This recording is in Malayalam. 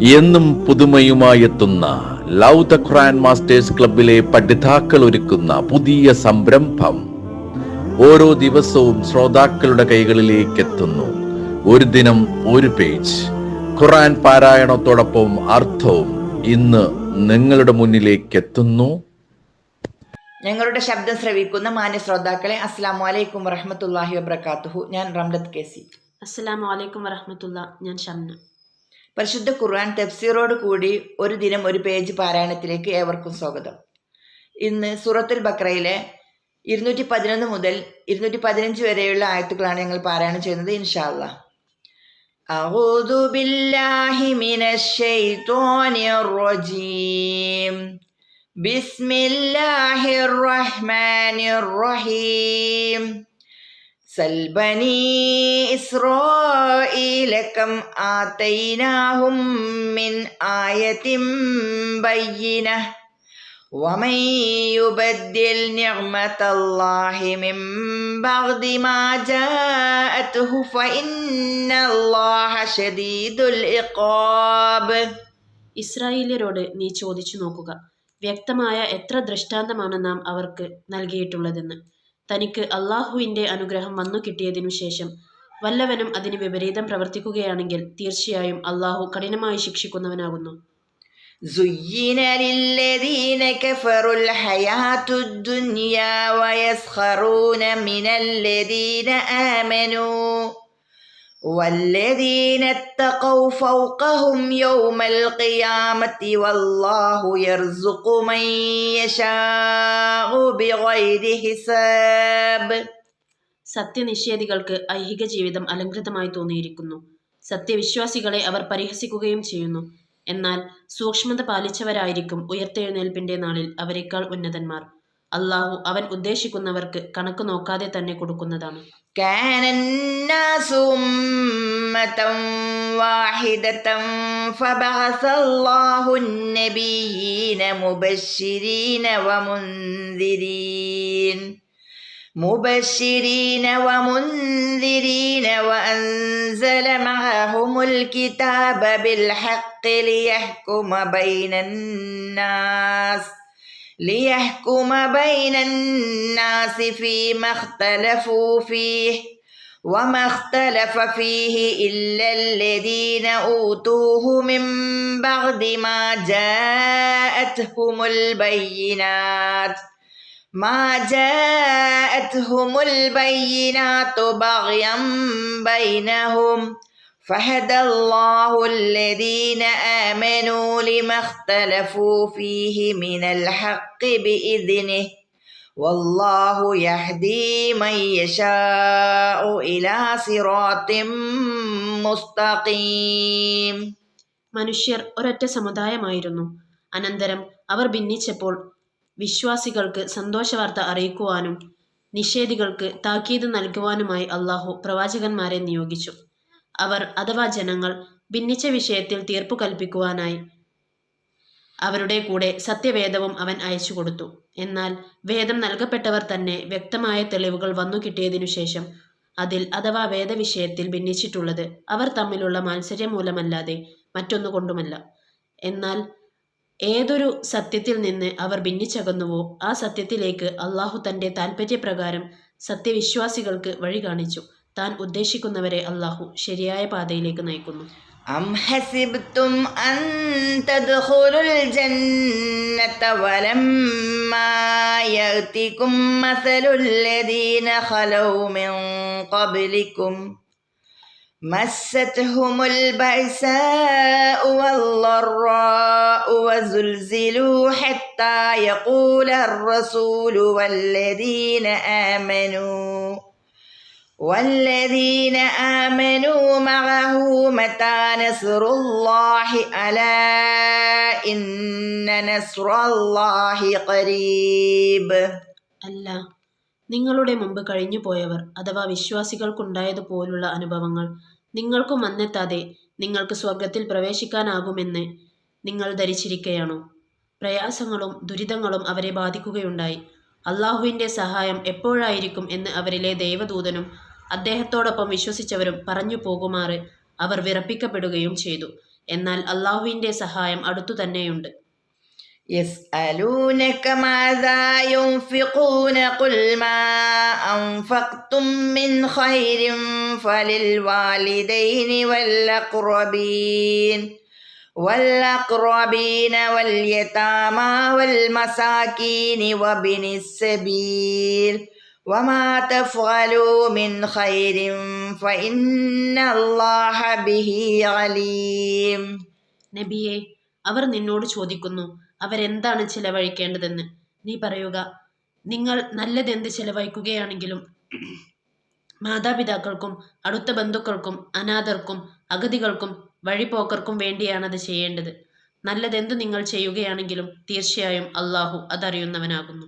എന്നും പുതുമയുമായെത്തുന്ന ലവ് ദ ഖുറാൻ മാസ്റ്റേഴ്സ് ക്ലബിലെ പഠിതാക്കൾ ഒരുക്കുന്ന പുതിയ സംരംഭം ഓരോ ദിവസവും ശ്രോതാക്കളുടെ കൈകളിലേക്ക് എത്തുന്നു ഒരു ദിനം ഒരു പേജ്. ഖുറാൻ പാരായണത്തോടൊപ്പം അർത്ഥവും ഇന്ന് നിങ്ങളുടെ മുന്നിലേക്ക് എത്തുന്നു ഞങ്ങളുടെ ശബ്ദം ശ്രവിക്കുന്ന മാന്യ ശ്രോതാക്കളെ അസ്സാം വലൈക്കും വറഹമത്തല്ലാഹി വബർക്കാത്തുഹു ഞാൻ റംലത്ത് കെ സി. അസ്സാം അലൈക്കും വറഹമത്തുള്ള ഞാൻ ഷംന. പരിശുദ്ധ ഖുർആൻ തഫ്സീറോട് കൂടി ഒരു ദിനം ഒരു പേജ് പാരായണത്തിലേക്ക് ഏവർക്കും സ്വാഗതം ഇന്ന് സൂറത്തുൽ ബക്രയിലെ ഇരുന്നൂറ്റി പതിനൊന്ന് മുതൽ ഇരുന്നൂറ്റി പതിനഞ്ച് വരെയുള്ള ആയത്തുകളാണ് ഞങ്ങൾ പാരായണം ചെയ്യുന്നത് ഇൻഷാല്ല أعوذ بالله من الشيطان الرجيم بسم الله الرحمن الرحيم سل بني إسرائيل كم آتيناهم من آية بينة ومن يبدل نعمة الله من بعد ما جاءته فإن الله شديد العقاب ഇസ്രായേല്യരോട് നീ ചോദിച്ചു നോക്കുക വ്യക്തമായ എത്ര ദൃഷ്ടാന്തമാണ് നാം അവർക്ക് നൽകിയിട്ടുള്ളതെന്ന് തനിക്ക് അള്ളാഹുവിൻ്റെ അനുഗ്രഹം വന്നു കിട്ടിയതിനു ശേഷം വല്ലവനും അതിന് വിപരീതം പ്രവർത്തിക്കുകയാണെങ്കിൽ തീർച്ചയായും അള്ളാഹു കഠിനമായി ശിക്ഷിക്കുന്നവനാകുന്നു زين للذين كفروا الحياة الدنيا ويسخرون من الذين آمنوا والذين اتقوا فوقهم يوم القيامة والله يرزق من يشاء بغير حساب സത്യനിഷേധികൾക്ക് ഐഹിക ജീവിതം അലങ്കൃതമായി തോന്നിയിരിക്കുന്നു സത്യവിശ്വാസികളെ അവർ പരിഹസിക്കുകയും ചെയ്യുന്നു എന്നാൽ സൂക്ഷ്മത പാലിച്ചവരായിരിക്കും ഉയർത്തെഴുന്നേൽപ്പിന്റെ നാളിൽ അവരെക്കാൾ ഉന്നതന്മാർ അള്ളാഹു അവൻ ഉദ്ദേശിക്കുന്നവർക്ക് കണക്ക് നോക്കാതെ തന്നെ കൊടുക്കുന്നതാണ് كان الناس أمة واحدة فبعث الله النبيين مبشرين ومنذرين مبشرين ومنذرين وأنزل معهم الكتاب بالحق ليحكم بين الناس ليحكم بين الناس فيما اختلفوا فيه وما اختلف فيه إلا الذين أوتوه من بعد ما جاءتهم البينات. ما جاءتهم البينات بغيا بينهم فهدى الله الذين آمنوا لما اختلفوا فيه من الحق بإذنه والله يهدي من يشاء إلى صراط مستقيم മനുഷ്യർ ഒരൊറ്റ സമുദായമായിരുന്നു അനന്തരം അവർ ഭിന്നിച്ചപ്പോൾ വിശ്വാസികൾക്ക് സന്തോഷവാർത്ത അറിയിക്കുവാനും നിഷേധികൾക്ക് താക്കീത് നൽകുവാനുമായി അള്ളാഹു പ്രവാചകന്മാരെ നിയോഗിച്ചു അവർ അഥവാ ജനങ്ങൾ ഭിന്നിച്ച വിഷയത്തിൽ തീർപ്പു കൽപ്പിക്കുവാനായി അവരുടെ കൂടെ സത്യവേദവും അവൻ അയച്ചു കൊടുത്തു. എന്നാൽ വേദം നൽകപ്പെട്ടവർ തന്നെ വ്യക്തമായ തെളിവുകൾ വന്നു കിട്ടിയതിനു ശേഷം അതിൽ അഥവാ വേദവിഷയത്തിൽ ഭിന്നിച്ചിട്ടുള്ളത് അവർ തമ്മിലുള്ള മാത്സര്യം മൂലമല്ലാതെ മറ്റൊന്നുകൊണ്ടുമല്ല എന്നാൽ ഏതൊരു സത്യത്തിൽ നിന്ന് അവർ ഭിന്നിച്ചകന്നുവോ ആ സത്യത്തിലേക്ക് അള്ളാഹു തന്റെ താൽപ്പര്യപ്രകാരം സത്യവിശ്വാസികൾക്ക് വഴി കാണിച്ചു താൻ ഉദ്ദേശിക്കുന്നവരെ അള്ളാഹു ശരിയായ പാതയിലേക്ക് നയിക്കുന്നു أم حسبتم أن تدخلوا الجنة ولما يأتكم مثل الذين خلوا من قبلكم مستهم البأساء والضراء وزلزلوا حتى يقول الرسول والذين آمنوا والذين آمنوا معه متى نصر الله ألا إن نصر الله قريب അല്ല നിങ്ങളുടെ മുമ്പ് കഴിഞ്ഞു പോയവർ അഥവാ വിശ്വാസികൾക്കുണ്ടായതുപോലുള്ള അനുഭവങ്ങൾ നിങ്ങൾക്കും വന്നെത്താതെ നിങ്ങൾക്ക് സ്വർഗത്തിൽ പ്രവേശിക്കാനാകുമെന്ന് നിങ്ങൾ ധരിച്ചിരിക്കുകയാണോ പ്രയാസങ്ങളും ദുരിതങ്ങളും അവരെ ബാധിക്കുകയുണ്ടായി അള്ളാഹുവിൻ്റെ സഹായം എപ്പോഴായിരിക്കും എന്ന് അവരിലെ ദൈവദൂതനും അദ്ദേഹത്തോടൊപ്പം വിശ്വസിച്ചവരും പറഞ്ഞു പോകുമാറ് അവർ വിറപ്പിക്കപ്പെടുകയും ചെയ്തു എന്നാൽ അള്ളാഹുവിൻ്റെ സഹായം അടുത്തു തന്നെയുണ്ട് يسألونك ماذا ينفقون قل ما أنفقتم من خير فللوالدين والأقربين والأقربين واليتامى والمساكين وابن السبيل وما تفعلوا من خير فإن الله به عليم നബിയെ അവർ നിന്നോട് ചോദിക്കുന്നു അവരെന്താണ് ചെലവഴിക്കേണ്ടതെന്ന് നീ പറയുക നിങ്ങൾ നല്ലതെന്ത് ചെലവഴിക്കുകയാണെങ്കിലും മാതാപിതാക്കൾക്കും അടുത്ത ബന്ധുക്കൾക്കും അനാഥർക്കും അഗതികൾക്കും വഴിപോക്കർക്കും വേണ്ടിയാണത് ചെയ്യേണ്ടത് നല്ലതെന്തു നിങ്ങൾ ചെയ്യുകയാണെങ്കിലും തീർച്ചയായും അള്ളാഹു അതറിയുന്നവനാകുന്നു